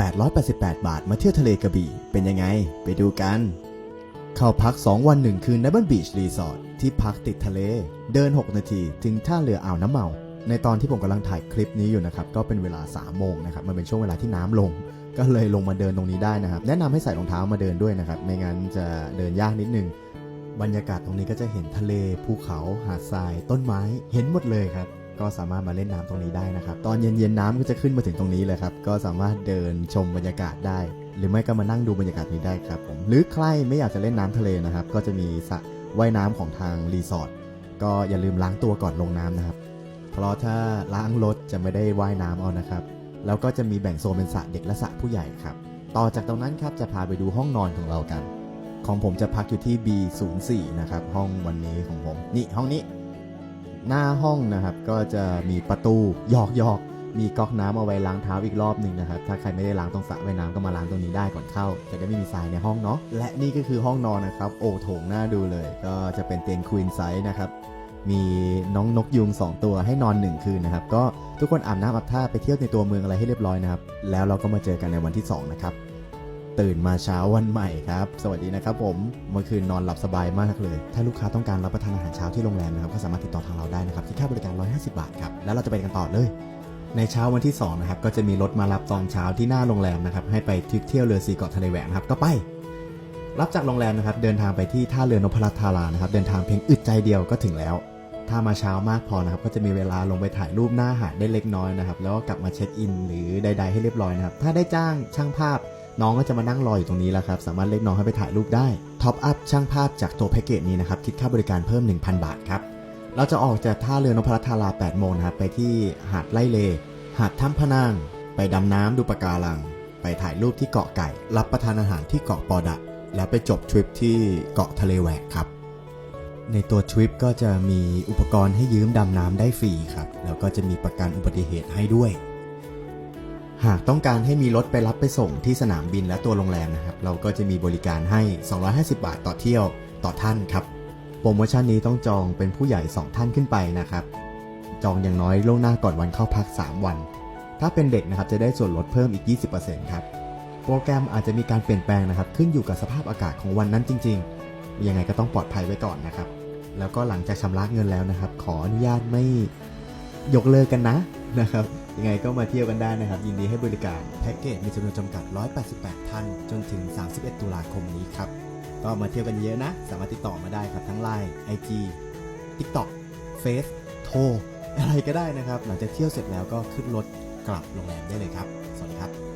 888 บาทมาเที่ยวทะเลกระบี่ เป็นยังไง ไปดูกัน เข้าพัก 2 วัน 1 คืนในบ้านบีชรีสอร์ทที่พักติดทะเล เดิน 6 นาทีถึงท่าเรืออ่าวน้ำเมา ในตอนที่ผมกำลังถ่ายคลิปนี้อยู่นะครับ ก็เป็นเวลา 3 โมงนะครับ มันเป็นช่วงเวลาที่น้ำลง ก็เลยลงมาเดินตรงนี้ได้นะครับ แนะนำให้ใส่รองเท้ามาเดินด้วยนะครับ ไม่งั้นจะเดินยากนิดนึง บรรยากาศตรงนี้ก็จะเห็นทะเล ภูเขา หาดทราย ต้นไม้ เห็นหมดเลยครับ ก็สามารถมาเล่นน้ำตรงนี้ได้นะครับ ตอนเย็นๆน้ำก็จะขึ้นมาถึงตรงนี้เลยครับ ก็สามารถเดินชมบรรยากาศได้ หรือไม่ก็มานั่งดูบรรยากาศนี้ได้ครับผมหรือใครไม่อยากจะเล่นน้ำทะเลนะครับ ก็จะมีสระว่ายน้ำของทางรีสอร์ทก็อย่าลืมล้างตัวก่อนลงน้ำนะครับ เพราะถ้าล้างรถจะไม่ได้ว่ายน้ำเอานะครับ แล้วก็จะมีแบ่งโซนเป็นสระเด็กและสระผู้ใหญ่ครับ ต่อจากตรงนั้นครับจะพาไปดูห้องนอนของเรากัน ของผมจะพักอยู่ที่ B04 นะครับ ห้องวันนี้ของผม นี่ห้องนี้ หน้าห้องนะครับ ก็จะมีประตูหยอกหยอกมีก๊อกน้ำเอาไว้ล้างเท้าอีกรอบหนึ่งนะครับ ถ้าใครไม่ได้ล้างตรงสระว่ายน้ำก็มาล้างตรงนี้ได้ก่อนเข้า จะได้ไม่มีทรายในห้องเนาะ และนี่ก็คือห้องนอนนะครับ โอ้โถงน่าดูเลย ก็จะเป็นเตียงควีนไซส์นะครับ มีน้องนกยุง 2 ตัวให้นอน 1 คืนนะครับ ก็ทุกคนอาบน้ำอาบท่าไปเที่ยวในตัวเมืองอะไรให้เรียบร้อยนะครับ แล้วเราก็มาเจอกันในวันที่ 2 นะครับ ตื่นมาเช้าวันใหม่ครับ สวัสดีนะครับผม เมื่อคืนนอนหลับสบายมากเลย ถ้าลูกค้าต้องการรับประทานอาหารเช้าที่โรงแรมนะครับ ก็สามารถติดต่อทางเราได้นะครับ ที่ค่าบริการ 150 บาทครับ แล้วเราจะไปกันต่อเลยในเช้าวันที่2นะครับก็จะมีรถมารับตอนเช้าที่หน้าโรงแรมนะครับให้ไปทริปเที่ยวเรือซีเกาะทะเลแหวกนะครับก็ไป รับจากโรงแรมนะครับเดินทางไปที่ท่าเรือนพรัตน์ธารานะครับเดินทางเพียงอึดใจเดียวก็ถึงแล้ว ถ้ามาเช้ามากพอนะครับก็จะมีเวลาลงไปถ่ายรูปหน้าหาดได้เล็กน้อยนะครับแล้วก็กลับมาเช็คอินหรือใด ๆ ให้เรียบร้อยนะครับถ้าได้จ้างช่างภาพ น้องก็จะมานั่งรออยู่ตรงนี้แล้วครับ สามารถเรียกน้องให้ไปถ่ายรูปได้ ท็อปอัพช่างภาพจากตัวแพ็กเกจนี้นะครับ คิดค่าบริการเพิ่ม 1,000 บาทครับ เราจะออกจากท่าเรือนพรัตน์ธารา8โมงนะครับ ไปที่หาดไล่เล หาดถ้ำพนาง ไปดำน้ำดูปะการัง ไปถ่ายรูปที่เกาะไก่ รับประทานอาหารที่เกาะปอดะ แล้วไปจบทริปที่เกาะทะเลแหวกครับ ในตัวทริปก็จะมีอุปกรณ์ให้ยืมดำน้ำได้ฟรีครับ แล้วก็จะมีประกันอุบัติเหตุให้ด้วย หากต้องการให้มีรถไปรับไปส่งที่สนามบินและตัวโรงแรมนะครับ เราก็จะมีบริการให้ 250 บาทต่อเที่ยวต่อท่านครับ โปรโมชั่นนี้ต้องจองเป็นผู้ใหญ่ 2 ท่านขึ้นไปนะครับ จองอย่างน้อยล่วงหน้าก่อนวันเข้าพัก 3 วัน ถ้าเป็นเด็กนะครับจะได้ส่วนลดเพิ่มอีก 20%ครับ โปรแกรมอาจจะมีการเปลี่ยนแปลงนะครับ ขึ้นอยู่กับสภาพอากาศของวันนั้นจริง ๆ ยังไงก็ต้องปลอดภัยไว้ก่อนนะครับ แล้วก็หลังจากชำระเงินแล้วนะครับ ขออนุญาตไม่ยกเลิกกันนะนะครับ ยังไงก็มาเที่ยวกันได้นะครับ ยินดีให้บริการแพ็กเกจมีจำนวนจำกัด 188 ท่าน จนถึง 31 ตุลาคมนี้ครับ ก็มาเที่ยวกันเยอะนะ สามารถติดต่อมาได้ครับทั้งไลน์ไอจีทิกตอกเฟซโทรอะไรก็ได้นะครับ หลังจากเที่ยวเสร็จแล้วก็ขึ้นรถกลับโรงแรมได้เลยครับ สวัสดีครับ